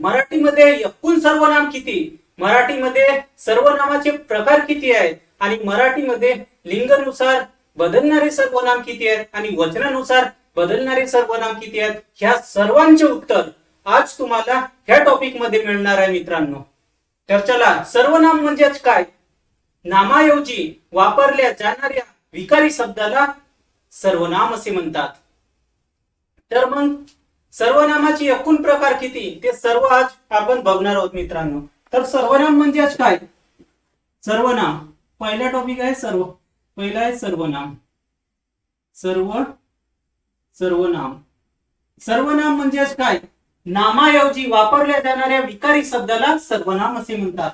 मराठीमध्ये एकूण सर्वनाम किती? मराठीमध्ये सर्वनामाचे प्रकार किती आहेत? आणि मराठीमध्ये लिंगानुसार बदलणारे सर्वनाम किती आहेत? आणि वचनानुसार बदलणारे सर्वनाम किती आहेत? ह्या सर्वांचे उत्तर आज तुम्हाला ह्या टॉपिकमध्ये मिळणार आहे मित्रांनो. तर चला सर्वनाम म्हणजेच काय? नामाऐवजी वापरल्या जाणाऱ्या विकारी शब्दाला सर्वनाम असे म्हणतात. तर मग सर्वनामाचे एकूण प्रकार किती? ते सर्व आज आपण बघणार आहोत मित्रांनो. तर सर्वनाम म्हणजे आज काय? सर्वनाम. पहिला टॉपिक आहे सर्व. पहिला आहे सर्वनाम. सर्व सर्वनाम. सर्वनाम म्हणजे आज काय? नामाऐवजी वापरल्या जाणाऱ्या विकारी शब्दाला सर्वनाम असे म्हणतात.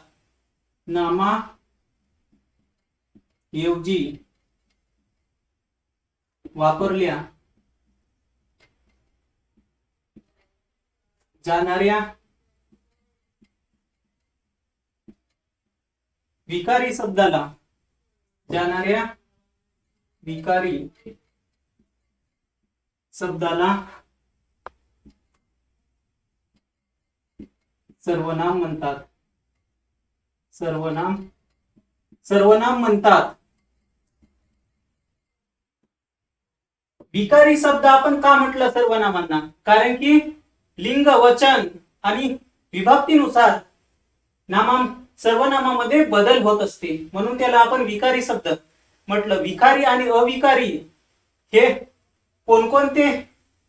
नामा ऐवजी वापरल्या जाणाऱ्या विकारी शब्दाला जाणाऱ्या विकारी शब्दाला सर्वनाम म्हणतात. सर्वनाम सर्वनाम म्हणतात. विकारी शब्द आपण का म्हटलं सर्वनामांना? कारण की लिंग वचन आणि विभक्तीनुसार नामा सर्वनामामध्ये बदल होत असते म्हणून त्याला आपण विकारी शब्द म्हटलं. विकारी आणि अविकारी हे कोणकोणते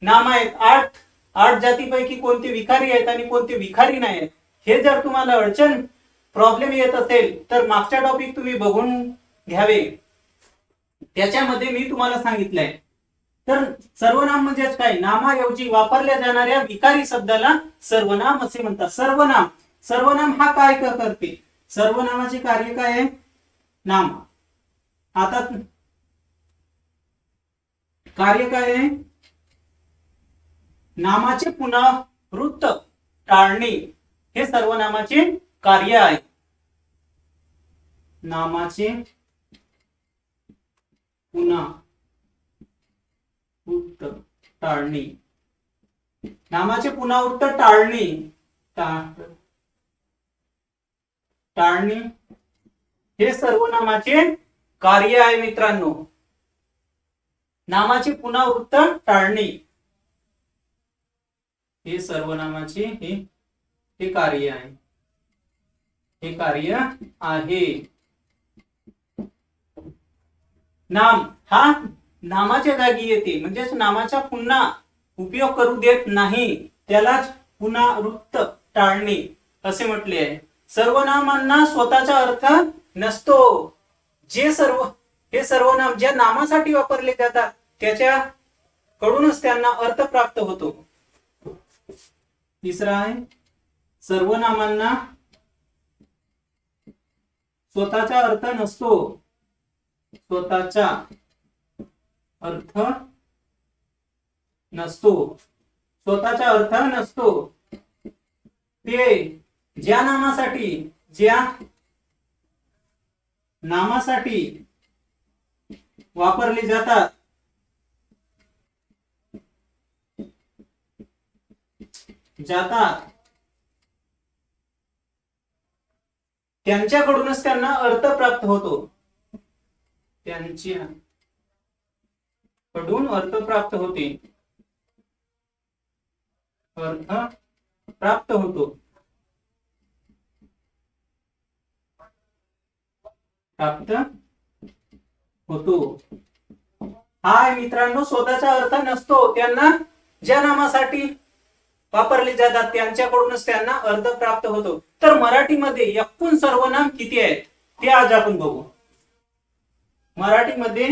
नाम आहेत? आठ आठ जातीपैकी कोणते विकारी आहेत आणि कोणते विकारी नाही आहेत? हे जर तुम्हाला अडचण प्रॉब्लेम येत असेल तर मागच्या टॉपिक तुम्ही बघून घ्यावे. त्याच्यामध्ये मी तुम्हाला सांगितलंय तर सर्वनाम म्हणजेच काय? नामाऐवजी वापरल्या जाणाऱ्या विकारी शब्दाला सर्वनाम असे म्हणतात. सर्वनाम. सर्वनाम हा काय का करते? सर्वनामाचे कार्य काय आहे? नाम. आता कार्य काय आहे? नामाचे पुनरावृत्त टाळणे हे सर्वनामाचे कार्य आहे. नामाचे पुन्हा उत्त टाळणे. नामाचे पुनरावृत्त टाळणे. टाळणी टाळणे. हे सर्वनामाचे कार्य आहे मित्रांनो. नामाचे पुनरावृत्त टाळणे. हे सर्वनामाचे हे हे कार्य आहे. हे कार्य आहे. नाम हा नामाच्या जागी येते. म्हणजेच नामाचा पुन्हा उपयोग करू देत नाही. त्यालाच पुनरावृत्त टाळणे असे म्हटले आहे. सर्वनामांना स्वतःचा अर्थ नसतो. जे सर्व हे सर्वनाम ज्या नामासाठी वापरले जातात त्याच्या कडूनच त्यांना अर्थ प्राप्त होतो. तिसरा आहे सर्वनामांना स्वतःचा अर्थ नसतो. स्वतःचा अर्थ नसतो. स्वतःचा अर्थ नसतो. ते ज्या नामासाठी ज्या नामासाठी वापरले जातात जातात. त्यांच्याकडूनच त्यांना अर्थ प्राप्त होतो. त्यांच्या कडून अर्थ प्राप्त होते. अर्थ प्राप्त होतो. प्राप्त होतो. हाय मित्रांनो स्वतःचा अर्थ नसतो. त्यांना ज्या नामासाठी वापरले जातात त्यांच्याकडूनच त्यांना अर्थ प्राप्त होतो. तर मराठीमध्ये एकूण सर्वनाम किती आहेत? ते आज आपण बघू. मराठीमध्ये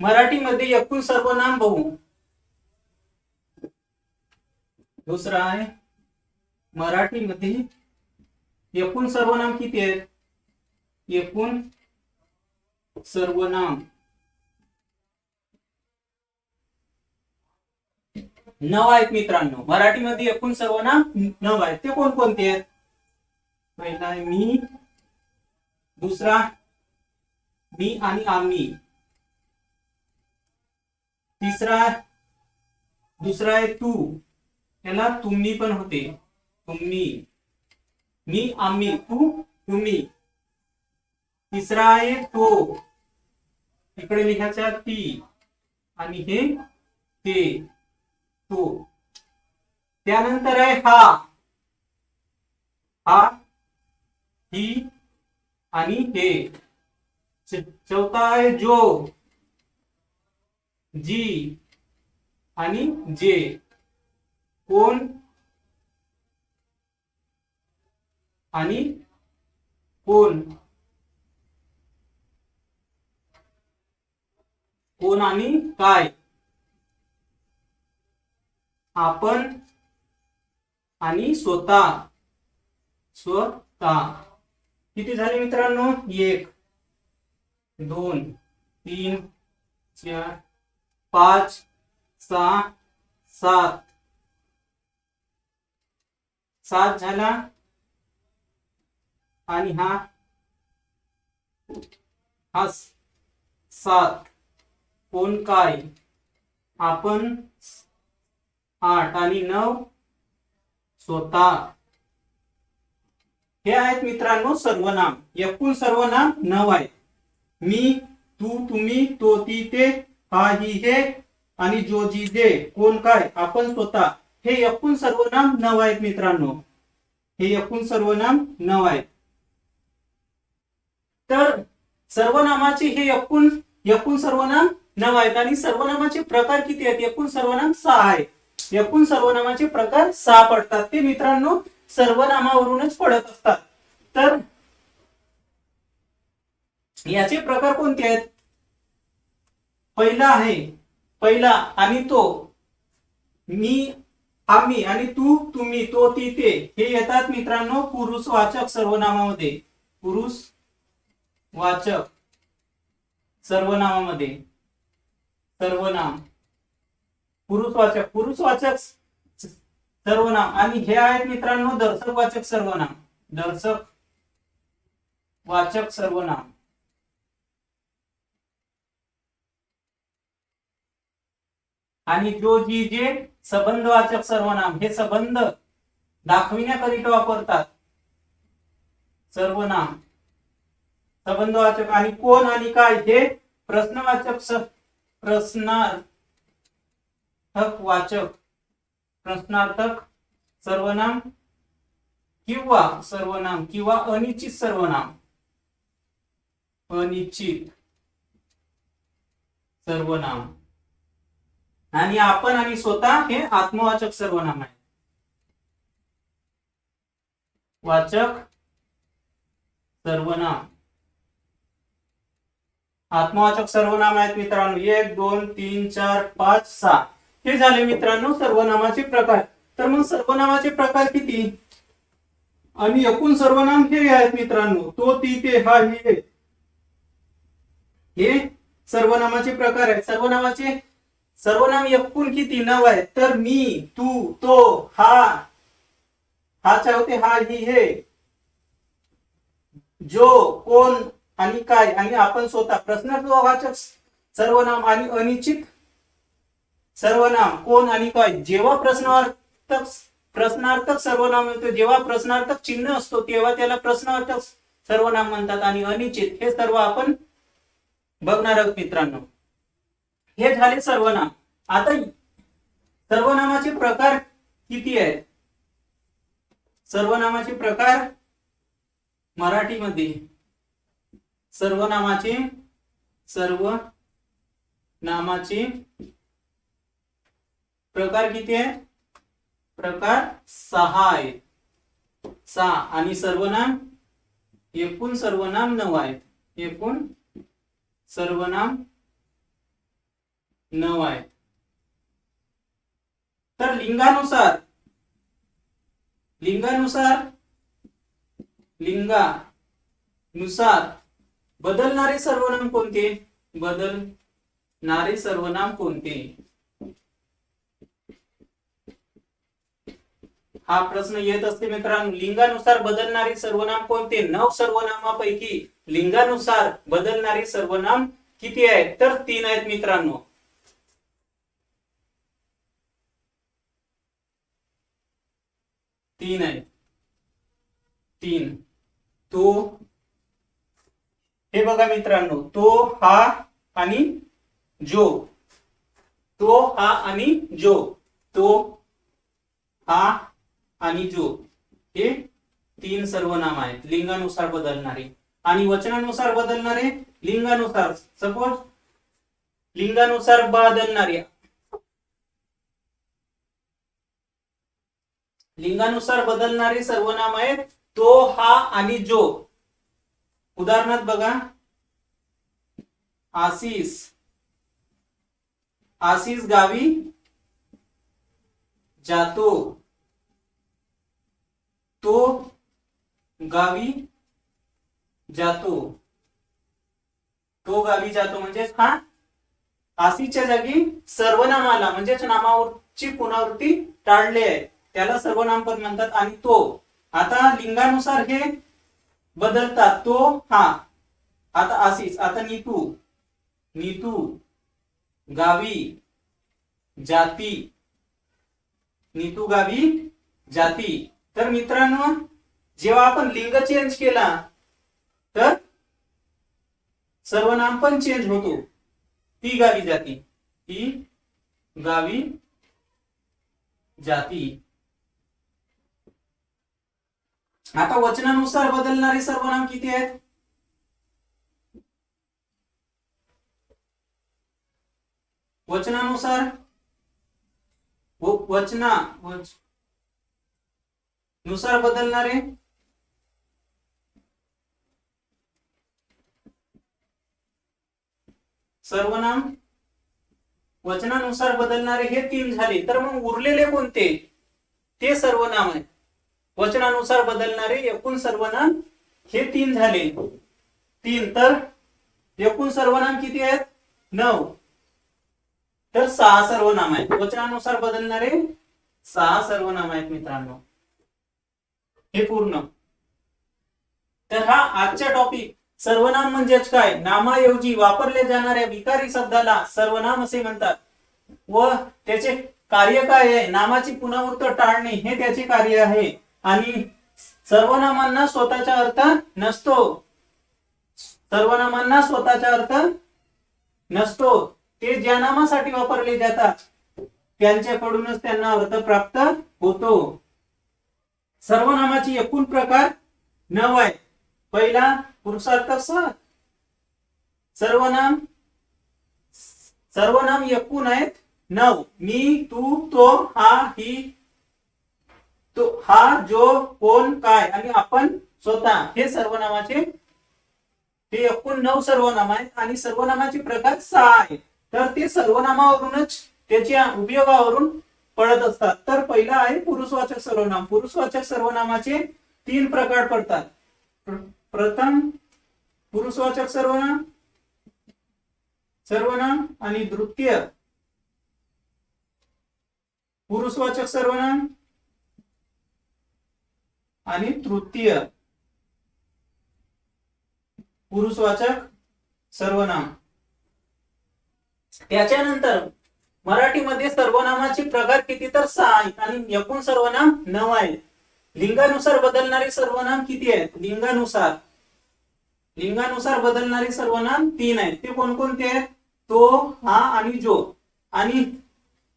मराठीमध्ये एकूण सर्वनाम बघू दुसरा आहे मराठीमध्ये एकूण सर्वनाम किती आहेत? एकूण सर्वनाम. नऊ आहेत मित्रांनो. मराठीमध्ये एकूण सर्वनाम नऊ आहेत. ते कोणकोणते आहेत? पहिला आहे मी दुसरा मी आणि आम्ही. तिसरा दुसरा आहे तू. याला तुम्ही पण होते. तुम्ही. मी आम्ही. तू तुम्ही. तिसरा आहे तो. इकडे लिहायचा ती. आणि हे ते. तो. त्यानंतर आहे हा. हा ही आणि हे. च- चौथा आहे जो. जी आणि जे. कोण आणि कोण. कोण आणि काय. आपण आणि स्वतः. स्वतः. किती झाले मित्रांनो? एक दोन तीन चार पाच सहा सात. सात झाला. आणि हा? हा सात. कोण काय? आपण आठ आणि नऊ स्वतः. हे आहेत मित्रांनो सर्वनाम. एकूण सर्वनाम नऊ आहेत. मी तू तुम्ही तो ती ते हा ही हे आणि जो जी दे कोण काय आपण स्वतः. हे एकूण सर्वनाम नव आहेत मित्रांनो. हे एकूण सर्वनाम नव आहेत. तर सर्वनामाचे हे एकूण एकूण सर्वनाम नव आहेत आणि सर्वनामाचे प्रकार किती आहेत? एकूण सर्वनाम सहा आहेत. एकूण सर्वनामाचे प्रकार सहा पडतात. ते मित्रांनो सर्वनामावरूनच पडत असतात. तर याचे प्रकार कोणते आहेत? पहिला आहे पहिला आणि तो. मी आम्ही आणि तू तुम्ही तो ती ते. हे येतात मित्रांनो पुरुषवाचक सर्वनामामध्ये. पुरुष वाचक सर्वनामामध्ये. सर्वनाम. पुरुषवाचक पुरुषवाचक सर्वनाम. आणि हे आहेत मित्रांनो दर्शकवाचक सर्वनाम. दर्शक वाचक सर्वनाम. आणि जो जी जे संबंधवाचक सर्वनाम हे संबंध दाखविण्याकरिता वापरतात. सर्वनाम. संबंधवाचक आणि कोण आणि काय हे प्रश्नवाचक प्रश्नार्थक वाचक. प्रश्नार्थक सर्वनाम किंवा सर्वनाम किंवा अनिश्चित सर्वनाम. अनिश्चित सर्वनाम. आणि आपण आणि स्वतः हे आत्मवाचक सर्वनाम आहे. वाचक सर्वनाम आत्मवाचक सर्वनाम आहेत मित्रांनो. एक दोन तीन चार पाच सहा. हे झाले मित्रांनो सर्वनामाचे प्रकार. तर मग सर्वनामाचे प्रकार किती? आणि एकूण सर्वनाम हे आहेत मित्रांनो. तो ती ते हा. हे सर्वनामाचे प्रकार आहेत. सर्वनामाचे सर्वनाम एकूण किती नऊ आहे. तर मी तू तो हा हाच्या होते हा ही हे. जो कोण आणि काय आणि आपण स्वतः. प्रश्नार्थवाचक सर्वनाम आणि अनिश्चित. सर्वनाम कोण आणि काय. जेव्हा प्रश्नार्थक प्रश्नार्थक सर्वनाम येतो जेव्हा प्रश्नार्थक चिन्ह असतो तेव्हा त्याला प्रश्नार्थक सर्वनाम म्हणतात. आणि अनिश्चित हे सर्व आपण बघणार आहोत मित्रांनो. हे झाले सर्वनाम. आता सर्वनामाचे प्रकार किती आहेत? सर्वनामाचे प्रकार मराठीमध्ये. सर्वनामाचे सर्व नामाचे प्रकार किती आहेत? प्रकार सहा आहेत. सहा आणि सर्वनाम एकूण सर्वनाम नऊ आहेत. एकूण सर्वनाम नऊ आहेत. तर लिंगानुसार लिंगानुसार लिंगा नुसार बदलणारे सर्वनाम कोणते? बदलणारे सर्वनाम कोणते? हा प्रश्न येत असते मित्रांनो. लिंगानुसार बदलणारे सर्वनाम कोणते? नऊ सर्वनामापैकी लिंगानुसार बदलणारे सर्वनाम किती आहेत? तर तीन आहेत मित्रांनो. तीन आहे. तीन. तो? हे बघा मित्रांनो तो हा आणि जो. तो हा आणि जो. तो हा आणि जो. हे तीन सर्वनाम आहेत. लिंगानुसार बदलणारे. आणि वचनानुसार बदलणारे लिंगानुसार सपोज लिंगानुसार बदलणारे. लिंगानुसार बदलणारे सर्वनाम आहेत तो हा आणि जो. उदाहरणार्थ बघा. आशिष आशिष गावी जातो. तो गावी जातो. तो गावी जातो म्हणजेच हा? आशीच्या जागी सर्वनामाला म्हणजेच नामावरची पुनरावृत्ती टाळली आहे. त्याला सर्वनाम पण म्हणतात आणि तो आता लिंगानुसार हे बदलतात. तो हा आता आशिष आता नीतू नीतू गावी जाती नीतू गावी जाती. तर मित्रांनो जेव्हा आपण लिंग चेंज केला तर सर्वनाम पण चेंज होतो. ती गावी जाती ती गावी जाती. आता वचनानुसार बदलणारे सर्वनाम किती आहेत? वचनानुसार? वचना वच- नुसार बदलणारे? सर्वनाम वचनानुसार बदलणारे हे तीन झाले. तर मग उरलेले कोणते? ते सर्वनाम आहे वचनानुसार बदलणारे एकूण सर्वनाम हे तीन झाले. तीन तर एकूण सर्वनाम किती आहेत? नऊ. तर सहा सर्वनाम आहेत. वचनानुसार बदलणारे सहा सर्वनाम आहेत मित्रांनो. हे पूर्ण. तर हा आजचा टॉपिक सर्वनाम म्हणजेच काय? नामाऐवजी वापरल्या जाणाऱ्या विकारी शब्दाला सर्वनाम असे म्हणतात. व त्याचे कार्य काय आहे? नामाची पुनरावृत्त टाळणे हे त्याचे कार्य आहे. आणि सर्वनामांना स्वतःचा अर्थ नसतो. सर्वनामांना स्वतःचा अर्थ नसतो. ते ज्या नामासाठी वापरले जातात त्यांच्याकडूनच त्यांना अर्थ प्राप्त होतो. सर्वनामाची एकूण प्रकार नऊ आहे पहिला पुरुषार्थ स. सर्वनाम सर्वनाम एकूण आहेत नऊ. मी तू तो हा ही तो हा जो कोण काय आणि आपण स्वतः हे सर्वनामाचे हे एकूण नऊ सर्वनाम आहेत आणि सर्वनामाचे प्रकार सहा आहेत. तर ते सर्वनामावरूनच त्याच्या उपयोगावरून पडत असतात. तर पहिला आहे पुरुषवाचक सर्वनाम. पुरुषवाचक सर्वनामाचे तीन प्रकार पडतात. प्रथम पुरुषवाचक सर्वनाम सर्वनाम आणि द्वितीय पुरुषवाचक सर्वनाम आणि तृतीय. पुरुषवाचक सर्वनाम. त्याच्यानंतर मराठीमध्ये सर्वनामाचे प्रकार किती तर सहा आहेत आणि एकूण सर्वनाम नऊ आहेत. लिंगानुसार बदलणारे सर्वनाम किती आहेत? लिंगानुसार. लिंगानुसार बदलणारे सर्वनाम तीन आहेत. ते कोणकोणते आहेत? तो हा आणि जो. आणि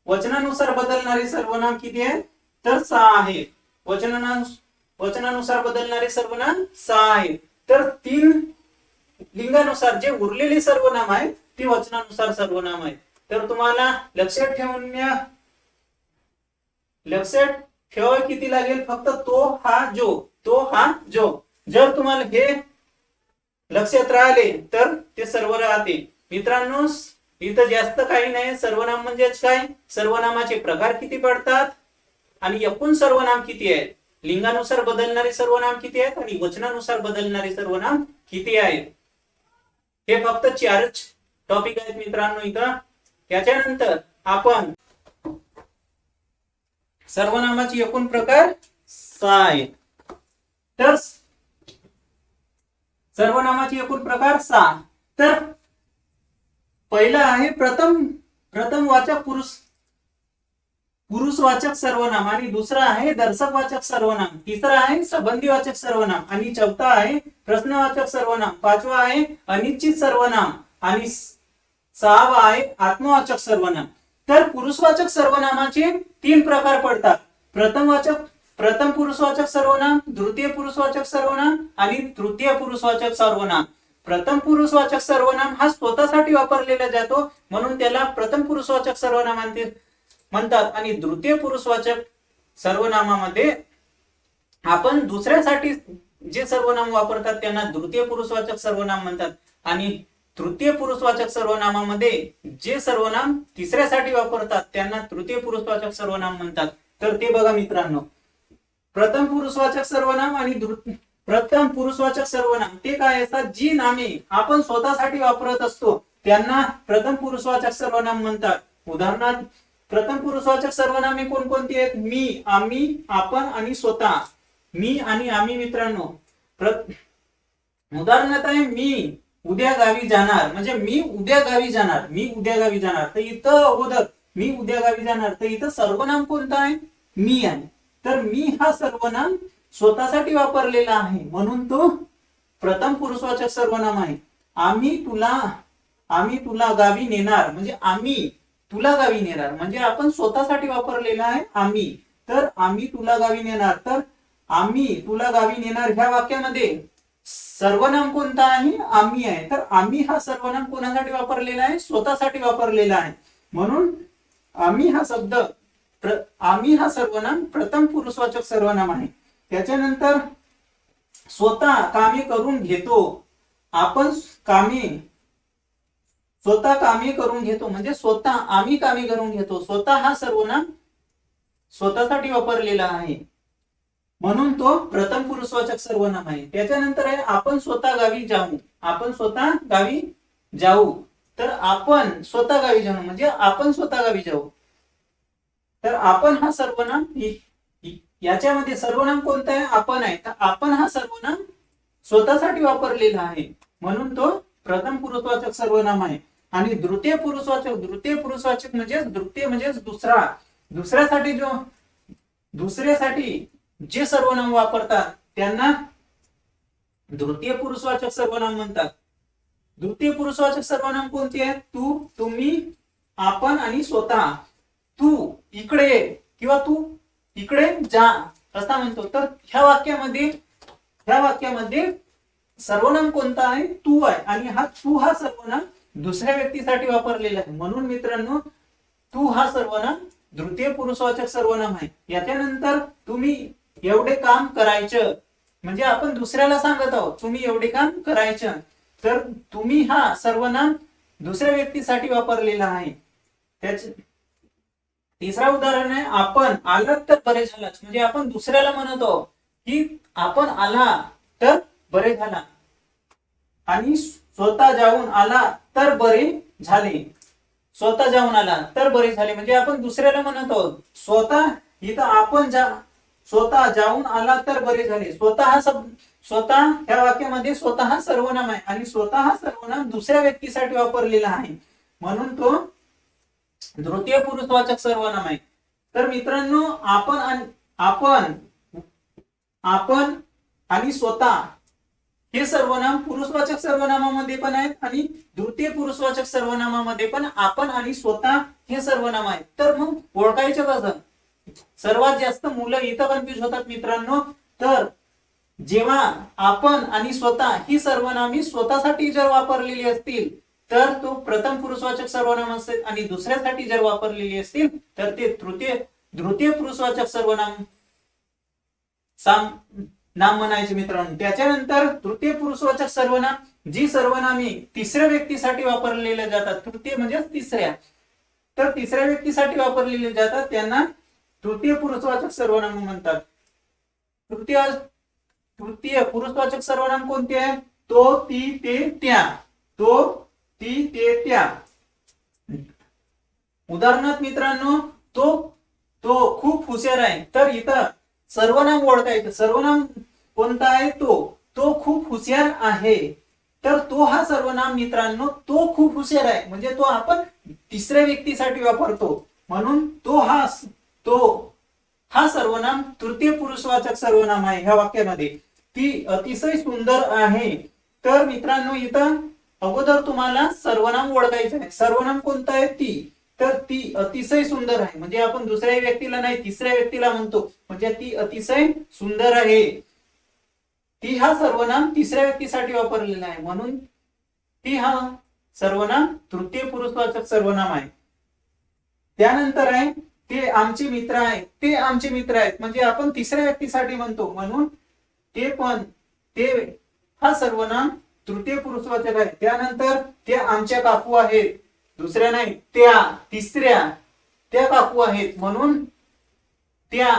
वचनानुसार बदलणारे सर्वनाम किती आहेत? तर सहा आहे वचनानुसार वचनानुसार बदलणारे सर्वनाम सहा आहेत तर तीन लिंगानुसार जे उरलेले सर्वनाम आहेत ती वचनानुसार सर्वनाम आहेत. तर तुम्हाला लक्षात ठेवण्या लक्षात ठेवा किती लागेल? फक्त तो हा जो. तो हा जो. जर तुम्हाला हे लक्षात राहिले तर ते सर्व राहते मित्रांनो इथं जास्त काही नाही. सर्वनाम म्हणजेच काय? सर्वनामाचे प्रकार किती पडतात? आणि एकूण सर्वनाम किती आहेत? लिंगानुसार बदलणारे सर्वनाम किती आहेत? आणि वचनानुसार बदलणारे सर्वनाम किती आहेत? हे फक्त चारच टॉपिक आहेत मित्रांनो इथं. त्याच्यानंतर आपण सर्वनामाचे एकूण प्रकार सहा आहेत. तर सर्वनामाचे एकूण प्रकार सहा. तर पहिला आहे प्रथम प्रथम वाचक पुरुष पुरुषवाचक सर्वनाम आणि दुसरा आहे दर्शकवाचक सर्वनाम. तिसरा आहे संबंधीवाचक सर्वनाम. आणि चौथा आहे प्रश्नवाचक सर्वनाम. पाचवा आहे अनिश्चित सर्वनाम. आणि सहावा आहे आत्मवाचक सर्वनाम. तर पुरुषवाचक सर्वनामाचे तीन प्रकार पडतात. प्रथम वाचक प्रथम पुरुषवाचक सर्वनाम द्वितीय पुरुषवाचक सर्वनाम आणि तृतीय पुरुषवाचक सर्वनाम. प्रथम पुरुषवाचक सर्वनाम हा स्वतःसाठी वापरलेला जातो म्हणून त्याला प्रथम पुरुषवाचक सर्वनाम म्हणते- म्हणतात. आणि द्वितीय पुरुषवाचक सर्वनामामध्ये आपण दुसऱ्यासाठी जे सर्वनाम वापरतात त्यांना द्वितीय पुरुषवाचक सर्वनाम म्हणतात. आणि तृतीय पुरुषवाचक सर्वनामामध्ये जे सर्वनाम तिसऱ्यासाठी वापरतात त्यांना तृतीय पुरुषवाचक सर्वनाम म्हणतात. तर ते बघा मित्रांनो. प्रथम पुरुषवाचक सर्वनाम आणि प्रथम पुरुषवाचक सर्वनाम ते काय असतात? जी नामे आपण स्वतःसाठी वापरत असतो त्यांना प्रथम पुरुषवाचक सर्वनाम म्हणतात. उदाहरणार्थ प्रथम पुरुषवाचक सर्वनामे कोणकोणती आहेत? मी आम्ही आपण आणि स्वतः. मी आणि आम्ही मित्रांनो. उदाहरणार्थ आहे मी उद्या गावी जाणार. म्हणजे मी उद्या गावी जाणार. मी उद्या गावी जाणार. तर इथं अगोदर मी उद्या गावी जाणार. तर इथं सर्वनाम कोणता आहे? मी आहे. तर मी हा सर्वनाम स्वतःसाठी वापरलेला आहे. म्हणून तो प्रथम पुरुषवाचक सर्वनाम आहे. आम्ही तुला आम्ही तुला गावी नेणार. म्हणजे आम्ही तुला गावी नेणार. म्हणजे आपण स्वतःसाठी वापरलेला आहे आम्ही. तर आम्ही तुला गावी नेणार. तर आम्ही तुला गावी नेणार ह्या वाक्यामध्ये. सर्वनाम कोणता आहे? आम्ही आहे. तर आम्ही हा सर्वनाम कोणासाठी वापरलेला आहे? स्वतःसाठी वापरलेला आहे. म्हणून आम्ही हा शब्द आम्ही हा सर्वनाम प्रथम पुरुषवाचक सर्वनाम आहे. त्याच्यानंतर स्वतः कामे करून घेतो. आपण कामे स्वतः कामे करून घेतो म्हणजे स्वतः आम्ही कामे करून घेतो. स्वतः हा सर्वनाम स्वतःसाठी वापरलेला आहे. म्हणून तो प्रथम पुरुषवाचक सर्वनाम आहे. त्याच्यानंतर आहे आपण स्वतः गावी जाऊ. आपण स्वतः गावी जाऊ. तर आपण स्वतः गावी जाऊ म्हणजे आपण स्वतः गावी जाऊ. तर आपण हा सर्वनाम याच्यामध्ये सर्वनाम कोणतं आहे? आपण आहे. तर आपण हा सर्वनाम स्वतःसाठी वापरलेला आहे. म्हणून तो प्रथम पुरुषवाचक सर्वनाम आहे. आणि द्वितीय पुरुषवाचक द्वितीय पुरुषवाचक म्हणजे द्वितीय म्हणजे दुसरा. दुसऱ्यासाठी जो दुसऱ्यासाठी जे सर्वनाम वापरतात त्यांना द्वितीय पुरुषवाचक सर्वनाम म्हणतात. द्वितीय पुरुषवाचक सर्वनाम कोणते आहेत? तू तुम्ही आपण आणि स्वतः. तू इकडे किंवा तू इकडे जा. असा म्हणतो. तर ह्या वाक्यामध्ये ह्या वाक्यामध्ये सर्वनाम कोणता आहे? तू आहे. आणि हा तू हा सर्वनाम दुसऱ्या व्यक्तीसाठी वापरलेला आहे. म्हणून मित्रांनो तू हा सर्वनाम द्वितीय पुरुषवाचक सर्वनाम आहे. याच्यानंतर तुम्ही एवढे काम करायचं. म्हणजे आपण दुसऱ्याला सांगत आहोत तुम्ही एवढे काम करायचं. तर तुम्ही हा सर्वनाम दुसऱ्या व्यक्तीसाठी वापरलेला आहे. त्याच तिसरा उदाहरण आहे आपण आलात तर बरे झालाच म्हणजे आपण दुसऱ्याला म्हणत आहोत की आपण आला तर बरे झाला. आणि स्वतः जाऊन आला तर बरे झाले. स्वतः जाऊन आला तर बरे झाले. म्हणजे आपण दुसऱ्याला म्हणत आहोत स्वतः इथं आपण जा स्वतः जाऊन आला तर बरे झाले. स्वतः हा सब स्वतः ह्या वाक्यामध्ये स्वतः सर्वनाम आहे आणि स्वतः सर्वनाम दुसऱ्या व्यक्तीसाठी वापरलेला आहे. म्हणून तो तृतीय पुरुषवाचक सर्वनाम आहे. तर मित्रांनो आपण आपण आपण आणि स्वतः हे सर्वनाम पुरुषवाचक सर्वनामामध्ये पण आहेत आणि द्वितीय पुरुषवाचक सर्वनामामध्ये पण आपण आणि स्वतः हे सर्वनाम आहेत. तर मग ओळखायचं कसं सर्वात जास्त मुलं इथं कन्फ्युज होतात मित्रांनो. तर जेव्हा आपण आणि स्वतः ही सर्वनामी स्वतःसाठी जर वापरलेली असतील तर तो प्रथम पुरुषवाचक सर्वनाम असेल आणि दुसऱ्यासाठी जर वापरलेली असतील तर ते तृतीय तृतीय पुरुषवाचक सर्वनाम साम नाम म्हणायचे मित्रांनो. त्याच्यानंतर तृतीय पुरुषवाचक सर्वनाम जी सर्वनामी तिसऱ्या व्यक्तीसाठी वापरलेल्या जातात. तृतीय म्हणजे तिसऱ्या. तर तिसऱ्या व्यक्तीसाठी वापरलेले जातात त्यांना तृतीय पुरुषवाचक सर्वनाम म्हणतात. तृतीय तृतीय पुरुषवाचक सर्वनाम कोणते आहे? तो ती ते त्या. तो ती ते त्या. उदाहरणार्थ मित्रांनो तो तो खूप हुशार आहे. तर इथं सर्वनाम ओळखायचं सर्वनाम कोणता आहे? तो. तो खूप हुशार आहे. तर तो हा सर्वनाम मित्रांनो तो खूप हुशार आहे. म्हणजे तो आपण तिसऱ्या व्यक्तीसाठी वापरतो. म्हणून तो हा तो हा सर्वनाम तृतीय पुरुषवाचक सर्वनाम आहे ह्या वाक्यामध्ये. ती अतिशय सुंदर आहे. तर मित्रांनो इथं अगोदर तुम्हाला सर्वनाम ओळखायचं आहे. सर्वनाम कोणता आहे? ती. तर ती अतिशय सुंदर आहे. म्हणजे आपण दुसऱ्या व्यक्तीला नाही तिसऱ्या व्यक्तीला म्हणतो. म्हणजे ती अतिशय सुंदर आहे. ती हा सर्वनाम तिसऱ्या व्यक्तीसाठी वापरलेला आहे. म्हणून ती हा सर्वनाम तृतीय पुरुषवाचक सर्वनाम आहे. त्यानंतर आहे ते आमचे मित्र आहेत ते आमचे मित्र आहेत. म्हणजे आपण तिसऱ्या व्यक्तीसाठी म्हणतो. म्हणून ते पण ते हा सर्वनाम तृतीय पुरुषवाचक आहे. त्यानंतर ते आमच्या काकू आहेत. दुसऱ्या नाही त्या तिसऱ्या त्या काकू आहेत. म्हणून त्या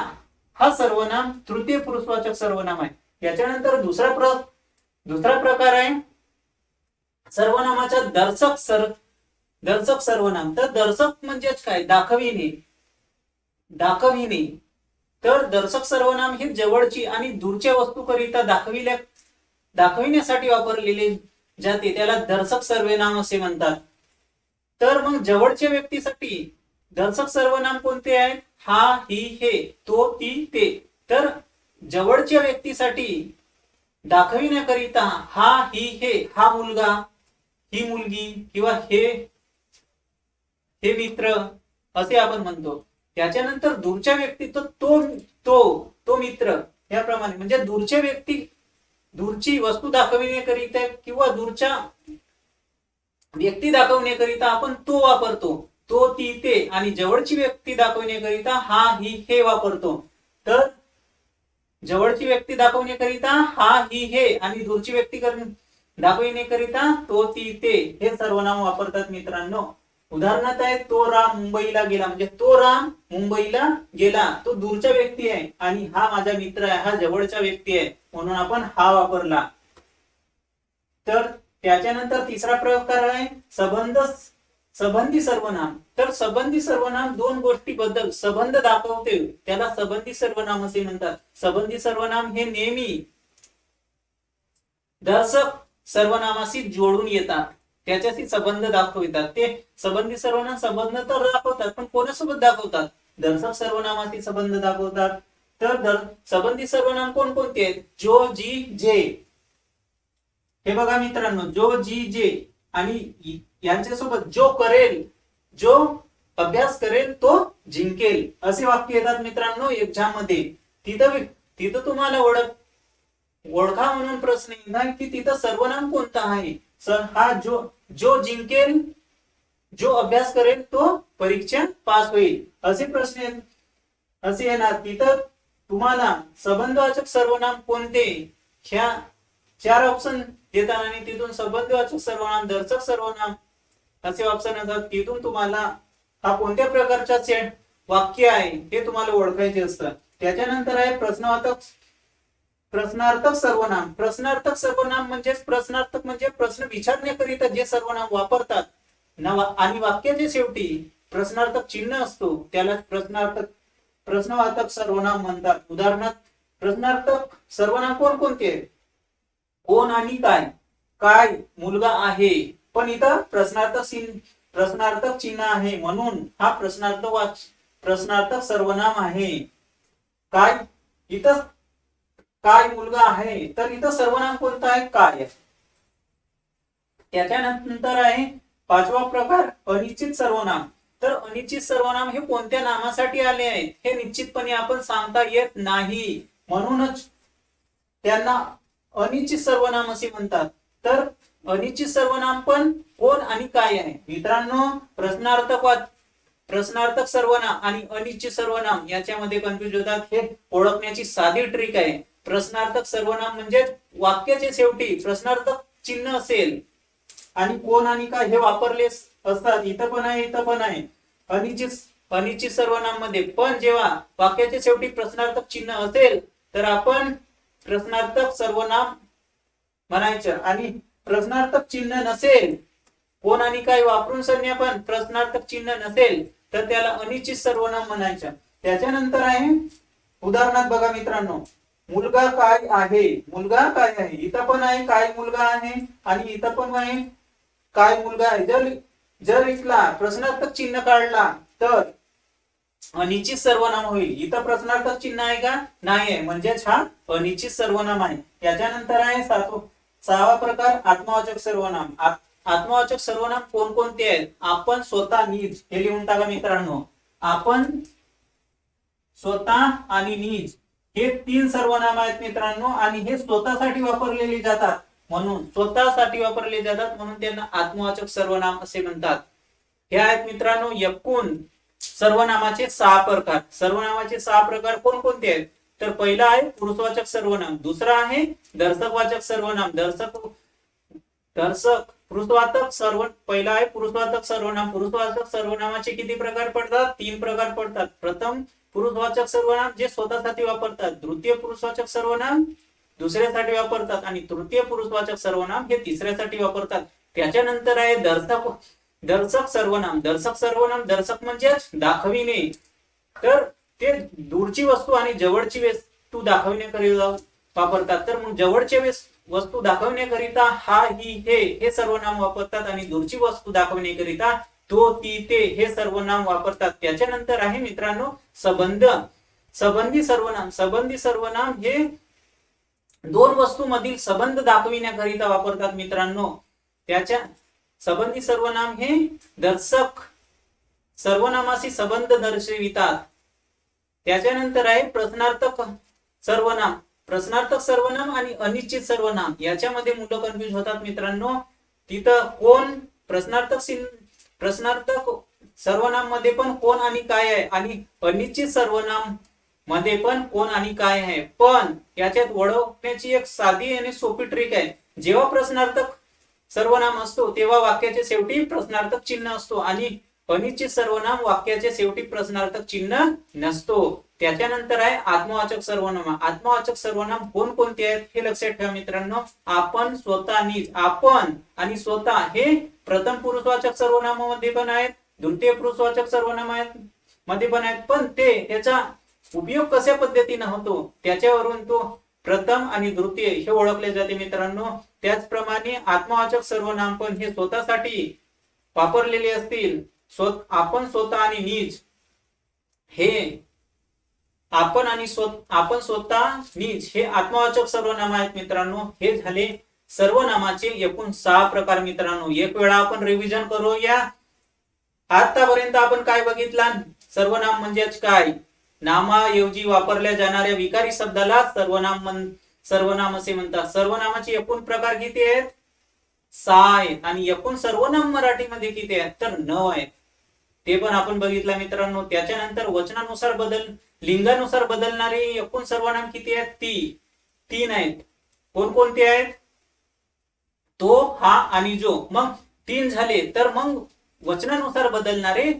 हा सर्वनाम तृतीय पुरुषवाचक सर्वनाम आहे. याच्यानंतर दुसरा प्र दुसरा प्रकार आहे सर्वनामाचा दर्शक सर दर्शक सर्वनाम. तर दर्शक म्हणजेच काय? दाखविणे. दाखविणे. तर दर्शक सर्वनाम हे जवळची आणि दूरच्या वस्तूकरिता दाखविल्या दाखविण्यासाठी वापरलेले जाते. त्याला दर्शक सर्वनाम असे म्हणतात. तर मग जवळच्या व्यक्तीसाठी दर्शक सर्वनाम कोणते आहेत? हा ही हे तो ती ते. तर जवळच्या व्यक्तीसाठी दाखविण्याकरिता हा ही हे हा मुलगा ही मुलगी किंवा हे हे मित्र असे आपण म्हणतो. त्याच्यानंतर दूरच्या व्यक्ती तो तो तो तो मित्र याप्रमाणे. म्हणजे दूरच्या व्यक्ती दूरची वस्तू दाखविण्याकरिता किंवा दूरच्या व्यक्ती दाखवण्याकरिता आपण तो वापरतो तो ती ते आणि जवळची व्यक्ती दाखवण्याकरिता हा ही हे वापरतो. तर जवळची व्यक्ती दाखवण्याकरिता हा ही हे आणि दूरची व्यक्ती कर- दाखवण्याकरिता तो ती ते हे सर्वनाम वापरतात मित्रांनो. उदाहरणार्थ आहे तो राम मुंबईला गेला. म्हणजे तो राम मुंबईला गेला. तो दूरचा व्यक्ती आहे आणि हा माझा मित्र आहे. हा जवळचा व्यक्ती आहे. म्हणून आपण हा वापरला. तर त्याच्यानंतर तिसरा प्रकार आहे. संबंध संबंधी सर्वनाम. तर संबंधी सर्वनाम दोन गोष्टीबद्दल संबंध दाखवते. त्याला संबंधी सर्वनाम असे म्हणतात. संबंधी सर्वनाम हे नेहमी दर्शक सर्वनामाशी जोडून येतात. त्याच्याशी संबंध दाखवितात. ते संबंधी सर्वनाम संबंध तर दाखवतात पण कोणासोबत दाखवतात? दर्शक सर्वनामाशी संबंध दाखवतात. तर संबंधी सर्वनाम कोणकोणते आहेत? जो जी जे. हे बघा मित्रांनो जो जी जे आणि यांच्यासोबत जो करेल जो अभ्यास करेल तो जिंकेल. असे वाक्य येतात मित्रांनो एक्झाममध्ये तिथं तिथं तुम्हाला ओळख ओळखा म्हणून प्रश्न येणार की तिथं सर्वनाम कोणता आहे? सर हा जो जो जिंकेल जो अभ्यास करेल तो परीक्षा पास होईल. असे प्रश्न असे येणार तिथं तुम्हाला संबंधवाचक सर्वनाम कोणते? ह्या चार ऑप्शन देतात आणि तिथून संबंधवाचक सर्वनाम दर्शक सर्वनाम असे ऑप्शन असतात तिथून तुम्हाला हा कोणत्या प्रकारचा सेट वाक्य आहे हे तुम्हाला ओळखायचे असतं. त्याच्यानंतर आहे प्रश्नवाचक प्रश्नार्थक सर्वनाम. प्रश्नार्थक सर्वनाम म्हणजेच प्रश्नार्थक म्हणजे प्रश्न विचारण्याकरिता जे सर्वनाम वापरतात. नवा आणि वाक्याच्या शेवटी प्रश्नार्थक चिन्ह असतो. त्याला प्रश्नार्थक प्रश्नवाचक सर्वनाम म्हणतात. उदाहरणार्थ प्रश्नार्थक सर्वनाम कोण कोणते कोण आणि काय? काय मुलगा आहे? पण इथं प्रश्नार्थक चिन्ह प्रश्नार्थक चिन्ह आहे. म्हणून हा प्रश्नार्थ वाच प्रश्नार्थक सर्वनाम आहे. काय? इथं काय मुलगा आहे? तर इथं सर्वनाम कोणतं आहे? काय त्याच्यानंतर आहे पाचवा प्रकार अनिश्चित सर्वनाम. तर अनिश्चित सर्वनाम हे कोणत्या नामासाठी आले आहेत? हे निश्चितपणे आपण सांगता येत नाही. म्हणूनच त्यांना अनिश्चित सर्वनाम असे म्हणतात. तर अनिश्चित सर्वनाम पण कोण आणि काय आहे? मित्रांनो प्रश्नार्थक प्रश्नार्थक सर्वनाम आणि अनिश्चित सर्वनाम याच्यामध्ये कन्फ्युज होतात. हे ओळखण्याची साधी ट्रिक आहे. प्रश्नार्थक सर्वनाम म्हणजे वाक्याच्या शेवटी प्रश्नार्थक चिन्ह असेल. आणि कोण आणि काय हे वापरले असतात. इथं पण आहे इथं पण आहे. अनिश्चित अनिश्चित सर्वनाममध्ये पण जेव्हा वाक्याच्या शेवटी प्रश्नार्थक चिन्ह असेल तर आपण प्रश्नार्थक सर्वनाम म्हणायचं. आणि प्रश्नार्थक चिन्ह नसेल कोण आणि काय वापरून संज्ञा पण प्रश्नार्थक चिन्ह नसेल तर त्याला अनिश्चित सर्वनाम म्हणायचं. त्याच्यानंतर आहे उदाहरणार्थ बघा मित्रांनो मुलगा काय आहे? मुलगा काय आहे? इथं पण आहे काय मुलगा आहे? आणि इथं पण आहे काय मुलगा आहे? जर जर इथला प्रश्नार्थक चिन्ह काढला तर अनिश्चित सर्वनाम होईल. इथं प्रश्नार्थक चिन्ह आहे का? नाही आहे म्हणजेच हा अनिश्चित सर्वनाम आहे. याच्यानंतर आहे सातव सहावा प्रकार आत्मवाचक सर्वनाम. आत्मवाचक सर्वनाम कोणकोणते आहेत? आपण स्वतः नीज. हे लिहून टाका मित्रांनो. आपण स्वतः आणि नीज. हे तीन सर्वनाम आहेत मित्रांनो आणि हे स्वतःसाठी वापरलेले जातात. म्हणून स्वतःसाठी वापरले जातात म्हणून त्यांना आत्मवाचक सर्वनाम असे म्हणतात. हे आहेत मित्रांनो एकूण सर्वनामाचे सहा प्रकार. सर्वनामाचे सहा प्रकार कोणकोणते आहेत? तर पहिला आहे पुरुषवाचक सर्वनाम. दुसरा आहे दर्शकवाचक सर्वनाम. दर्शक दर्शक पुरुषवाचक सर्व पहिला आहे पुरुषवाचक सर्वनाम. पुरुषवाचक सर्वनामाचे किती प्रकार पडतात? तीन प्रकार पडतात. प्रथम पुरुषवाचक सर्वनाम जे स्वतःसाठी वापरतात. द्वितीय पुरुषवाचक सर्वनाम दुसऱ्यासाठी वापरतात. आणि तृतीय पुरुषवाचक सर्वनाम हे तिसऱ्यासाठी वापरतात. त्याच्यानंतर आहे दर्शक दर्शक सर्वनाम. दर्शक सर्वनाम दर्शक म्हणजे दाखविणे. तर ते दूरची वस्तू आणि जवळची वस्तू दाखविण्याकरिता वापरतात. तर मग जवळचे वस्तू दाखवण्याकरिता हा ही हे हे सर्वनाम वापरतात आणि दूरची वस्तू दाखवण्याकरिता तो ती ते हे सर्वनाम वापरतात. त्याच्यानंतर आहे मित्रांनो संबंध. संबंधी सर्वनाम. संबंधी सर्वनाम हे दोन वस्तू मधील संबंध दाखविण्याकरिता वापरतात मित्रांनो. त्याच्या संबंधी सर्वनाम हे दर्शक सर्वनामाशी संबंध दर्शवितात. त्याच्यानंतर आहे प्रश्नार्थक सर्वनाम. प्रश्नार्थक सर्वनाम आणि अनिश्चित सर्वनाम. याच्यामध्ये मुलं कन्फ्युज होतात मित्रांनो. तिथं कोण प्रश्नार्थक प्रश्नार्थक सर्वनाममध्ये पण कोण आणि काय आहे? आणि अनिश्चित सर्वनाममध्ये पण कोण आणि काय आहे? पण याच्यात ओळखण्याची एक साधी आणि सोपी ट्रिक आहे. जेव्हा प्रश्नार्थक सर्वनाम असतो तेव्हा वाक्याच्या शेवटी प्रश्नार्थक चिन्ह असतो. आणि अनिश्चित सर्वनाम वाक्याच्या शेवटी प्रश्नार्थक चिन्ह नसतो. त्याच्यानंतर आहे आत्मवाचक सर्वनाम. आत्मवाचक सर्वनाम कोणकोणते आहेत हे लक्षात ठेवा मित्रांनो. आपण स्वतः निज आपण आणि स्वतः हे प्रथम पुरुषवाचक सर्वनामामध्ये पण आहेत द्वितीय पुरुषवाचक सर्वनाम आहेत मध्ये पण आहेत. पण ते त्याचा उपयोग कशा पद्धतीने होतो? त्याच्यावरून तो प्रथम आणि द्वितीय हे ओळखले जाते मित्रांनो. त्याचप्रमाणे आत्मवाचक सर्वनाम पण हे स्वतःसाठी वापरलेले असतील. स्वत आपण स्वतः आणि नीज हे आपण आणि स्व- आपण स्वतः नीज हे आत्मवाचक सर्वनाम आहेत मित्रांनो. हे झाले सर्वनामाचे एकूण सहा प्रकार मित्रांनो. एक वेळा आपण रिव्हिजन करूया. आतापर्यंत आपण काय बघितला? सर्वनाम म्हणजेच काय? नामाऐवजी वापरल्या जाणाऱ्या विकारी शब्दाला सर्वनाम म्हण सर्वनाम असे म्हणतात. सर्वनामाचे एकूण प्रकार किती आहेत? सहा आहेत. आणि एकूण सर्वनाम मराठीमध्ये किती आहेत? तर नऊ आहेत. ते पण आपण बघितलं मित्रांनो. त्याच्यानंतर वचनानुसार बदल लिंगानुसार बदलणारे एकूण सर्वनाम किती आहेत? ती तीन आहेत. कोणकोणते आहेत? तो हा आणि जो. मग तीन झाले तर मग वचनानुसार बदलणारे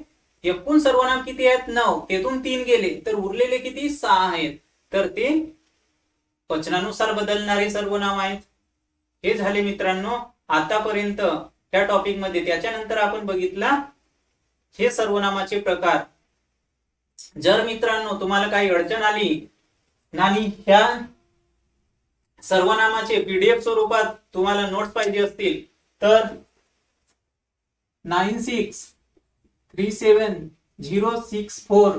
एकूण सर्वनाम किती आहेत? नऊ. तेथून तीन गेले. तर उरलेले किती? सहा आहेत. तर ते वचनानुसार बदलणारे सर्वनाम आहेत. हे झाले मित्रांनो आतापर्यंत त्या टॉपिकमध्ये. त्याच्यानंतर आपण बघितला हे सर्वनामाचे प्रकार. जर मित्रांनो तुम्हाला काही अडचण आली आणि ह्या सर्वनामाचे पीडीएफ स्वरूपात तुम्हाला नोट्स पाहिजे असतील तर nine six three seven zero six four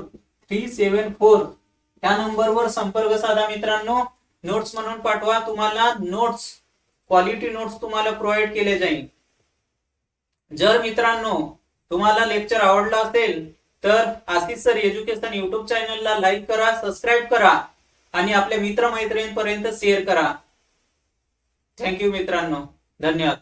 three seven four या नंबरवर संपर्क साधा मित्रांनो. नोट्स म्हणून पाठवा तुम्हाला नोट्स क्वालिटी नोट्स तुम्हाला प्रोव्हाइड केले जाईल. जर मित्रांनो तुम्हाला लेक्चर आवडला असेल तर आशिष सर एज्युकेशन युट्यूब चॅनलला लाईक करा सबस्क्राईब करा आणि आपल्या मित्रमैत्रिणींपर्यंत शेअर करा. थँक्यू मित्रांनो. धन्यवाद.